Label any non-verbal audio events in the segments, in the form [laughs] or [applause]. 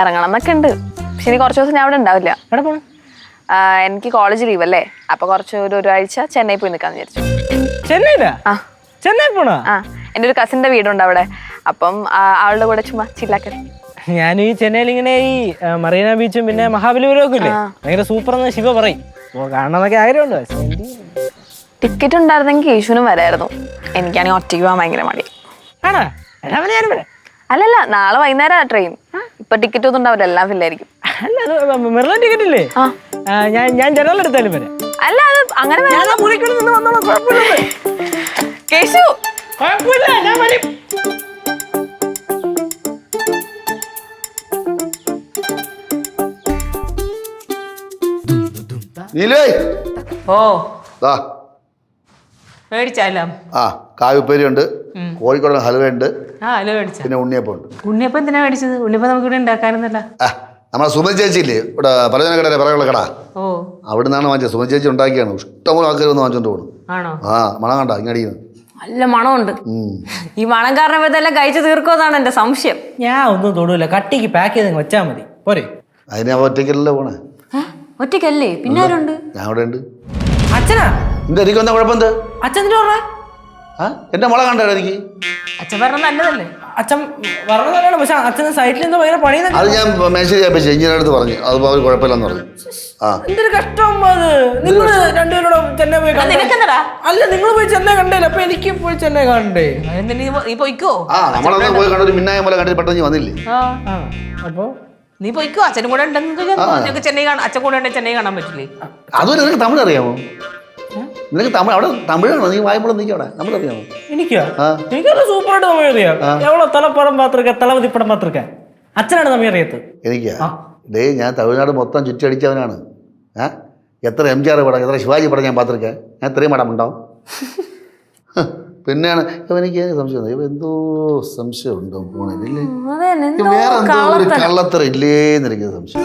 ഇറങ്ങണം എന്നൊക്കെ ഉണ്ട്. പക്ഷെ ഇനി കുറച്ച് ദിവസം ഞാൻ അവിടെ ഉണ്ടാവില്ല. എവിടെ പോണു? എനിക്ക് കോളേജ് ലീവ് അല്ലേ? അപ്പൊ കുറച്ച് ഒരു ഒരാഴ്ച ചെന്നൈ പോയി നിൽക്കാന്ന് വിചാരിച്ചു. ചെന്നൈയിലാ? ആ. ചെന്നൈ പോണോ? ആ എന്റെ ഒരു കസിന്റെ വീടുണ്ട് അവിടെ. അപ്പം ആ, അവളുടെ കൂടെ ചുമ്മാ ചില്ലാക്കൽ ഞാൻ ഈ ചെന്നൈയിൽ ഇങ്ങനെ ഈ ആ, മറീന ബീച്ചും പിന്നെ മഹാബലിപുരം ഒക്കെ ഇല്ലേ? ഭയങ്കര സൂപ്പർ എന്ന് ശിവ പറയും. ഓ കാണണമെന്നൊക്കെ ആഗ്രഹമുണ്ട്? പക്ഷേ എന്ത് ടിക്കറ്റ് ഉണ്ടായിരുന്നെങ്കിൽ യേശുവിനും വരായിരുന്നു. എനിക്കാണെങ്കിൽ ഒറ്റയ്ക്ക് പോകാൻ ഭയങ്കര മടി. ആണോ? രാവിലെ ഞാനും വരാം. അല്ലല്ല നാളെ വൈകുന്നേരം ട്രെയിൻ ഇപ്പൊ ടിക്കറ്റ് ഒന്നും ഉണ്ടാവില്ല എല്ലാം ഫില്ലായിരിക്കും മെറിലൻ ടിക്കറ്റ് ഇല്ലേ? ഞാൻ ഞാൻ ജനറൽ എടുത്താലും വരെ. അല്ല അത് അങ്ങനെ കേശു. കുഴപ്പമില്ല ഞാൻ വരും. നീലേ ഓ. ദാ. മേടിച്ചാലോ? ആ ഹലുവ ഉണ്ട് കോഴിക്കോട് ഉണ്ട് ആ അല്ല മേടിച്ച? പിന്നെ ഉണ്ണിയപ്പം ഉണ്ട് ഉണ്ണിയപ്പം എന്തിനാ മേടിച്ചത്? ഉണ്ണിയപ്പം നമുക്ക് ഇവിടെ ഉണ്ടാക്കാറുന്നല്ല ആ നമ്മളെ സുമതി ചേച്ചി ഇല്ലേ ഇവിടെ പലചന കടയിലെ പറയുള്ള കട. ഓ. അവിടെ നിന്നാണ് വാങ്ങിച്ചത്. സുമതി ചേച്ചി ഉണ്ടാക്കിയാണ്. ഇഷ്ടംപോലെ ആൾക്കാർ ഒന്ന് വാങ്ങിച്ചോണ്ട് പോകണം ആണോ? ആ മണം കണ്ട ഇങ്ങടിക്കുന്നു നല്ല മണമുണ്ട്. ഈ മണം കാരണം ഇതെല്ലാം കഴിച്ചു തീർക്കുമെന്നാണ് എന്റെ സംശയം. ഞാൻ ഒന്നും തൊടൂല. കട്ടിക്ക് പാക്ക് ചെയ്ത് വെച്ചാൽ മതി. പോരെ. അതിനെ ഒറ്റയ്ക്കല്ലേ പോണേ? ഒറ്റയ്ക്കല്ലേ? പിന്നെ ആരുണ്ട്? ഞാൻ അവിടെ ഉണ്ട് അച്ഛനാ? എന്താ എനിക്ക് വന്ന കുഴപ്പം എന്ത് അച്ഛൻ പറഞ്ഞ പറഞ്ഞേ? ആ എന്റെ മുള കണ്ടോ എനിക്ക്? അച്ഛൻ പറഞ്ഞ നല്ലതല്ലേ? അച്ഛൻ പറഞ്ഞതാണ് പക്ഷെ അച്ഛന് സൈറ്റിൽ എന്തോ ഭയങ്കര പണി അത് ഞാൻ മെസ്സേജ് ചെയ്യിപ്പിച്ചു എഞ്ചിനീയർ അടുത്ത് പറഞ്ഞു. അത് അവർ കുഴപ്പമില്ലെന്ന് പറഞ്ഞു. ആ. എന്തൊരു കഷ്ടം അത്. നിങ്ങൾ രണ്ടുപേരോട് ചെന്നൈ പോയി കണ്ടേ? നിനക്കെന്താടാ അല്ല നിങ്ങൾ പോയി ചെന്നൈ കണ്ടേല അപ്പൊ എനിക്ക് പോയി ചെന്നൈ കണ്ടേ. അതെന്തിന് നീ നീ പൊയ്ക്കോ? ആ നമ്മളന്ന് പോയി കണ്ടൊരു മിന്നായ പോലെ കണ്ടിട്ട് പെട്ടെന്ന് വന്നില്ലേ? ആ. അപ്പൊ? നീ പോയിക്കോ അച്ഛനും കൂടെ ഉണ്ടെങ്കിൽ ചെന്നൈ കാണാൻ അച്ഛൻ കൂടെ ഉണ്ടെങ്കിൽ ചെന്നൈ കാണാൻ പറ്റില്ലേ? അതുവരെ നിനക്ക് തമിഴ് അറിയാമോ? നിനക്ക് തമിഴ് അവിടെ തമിഴാണോ? നീ വായ്പ അവിടെ. നമ്മൾ അറിയാമോ എനിക്കോ. എനിക്കത് സൂപ്പറായിട്ട് തമിഴ് അറിയാം എവളോ തലപ്പടം പാത്രക്ക തലവതിപ്പടം പാത്രക്ക? അച്ഛനാണ് തമിഴ് അറിയത്ത് എനിക്കാ ഡേ ഞാൻ തമിഴ്നാട് മൊത്തം ചുറ്റി അടിച്ചവനാണ് ഏ? എത്ര എം ജി ആർ പടം എത്ര ശിവാജി പടം ഞാൻ പാത്രക്ക? ഞാൻ ഇത്രയും പടം ഉണ്ടാവും പിന്നെയാണ്. എനിക്ക് സംശയം ഇവ എന്തോ സംശയം ഉണ്ടോ പോണില്ലേ വേറെ എന്തോ ഒരു കള്ളത്തറ ഇല്ലേന്ന് സംശയം.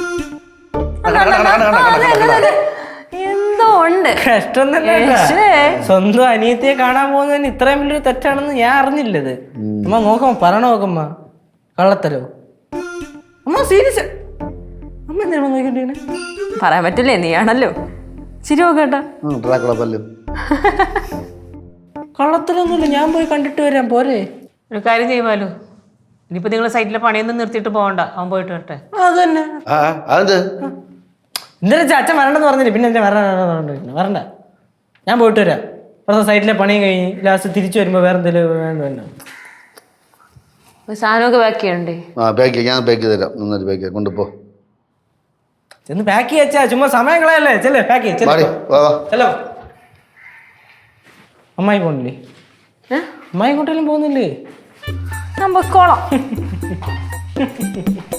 എന്തോ ഉണ്ട് കഷ്ടം തന്നെ കേട്ടാ. സ്വന്തം അനിയത്തിയെ കാണാൻ പോകുന്നതിന് ഇത്രയും വലിയൊരു തെറ്റാണെന്ന് ഞാൻ അറിഞ്ഞില്ലത്. അമ്മ നോക്കമ്മ പറയണ നോക്കമ്മ. കള്ളത്തരോ? അമ്മ സീരിയസ്. അമ്മ എന്തിനാ നോക്കിണ്ടിങ്ങനെ പറയാൻ പറ്റില്ലേ? നീയാണല്ലോ. ചിരി നോക്കേട്ടാ ഉം, ഡ്രാക്കുള പല്ലും [laughs] കള്ളത്തരൊന്നുമില്ല ഞാൻ പോയി കണ്ടിട്ട് വരാം പോരെ. ഒരു കാര്യം ചെയ്യുമല്ലോ ഇനിയിപ്പോ നിങ്ങൾ സൈറ്റിലെ പണിയൊന്നും നിർത്തിയിട്ട് പോകണ്ട. അവൻ പോയിട്ട് വരട്ടെ. അത് തന്നെ ആ അതെന്ത്? ഇന്നലെ ചാ അച്ഛൻ വരണ്ടെന്ന് പറഞ്ഞില്ല? പിന്നെ എന്താ വരണ്ട വരണ്ട ഞാൻ പോയിട്ട് വരാം. ഇവിടുത്തെ സൈറ്റിലെ പണിയും കഴിഞ്ഞ് ലാസ്റ്റ് തിരിച്ചു വരുമ്പോൾ വേറെ എന്തെങ്കിലും വേണ്ട സാധനമൊക്കെ ചെയ്യണ്ടേ? ആ പാക്ക് ഞാൻ പാക്ക് ചെയ്ത് തരാം നന്നായിട്ട് പാക്ക് ചെയ്യാം. കൊണ്ടുപോ. ചെന്ന് പാക്ക് ചെയ്യാ ചുമ്മാ സമയം കളയല്ലേ? ചെല്ലേ പാക്ക് ചെയ്യ വാ വാ. ചെല്ലോ. അമ്മായി പോണില്ലേ? അമ്മായി ഇങ്ങോട്ടെല്ലാം പോകുന്നില്ലേ? ഞാൻ പൊക്കോളാം [laughs]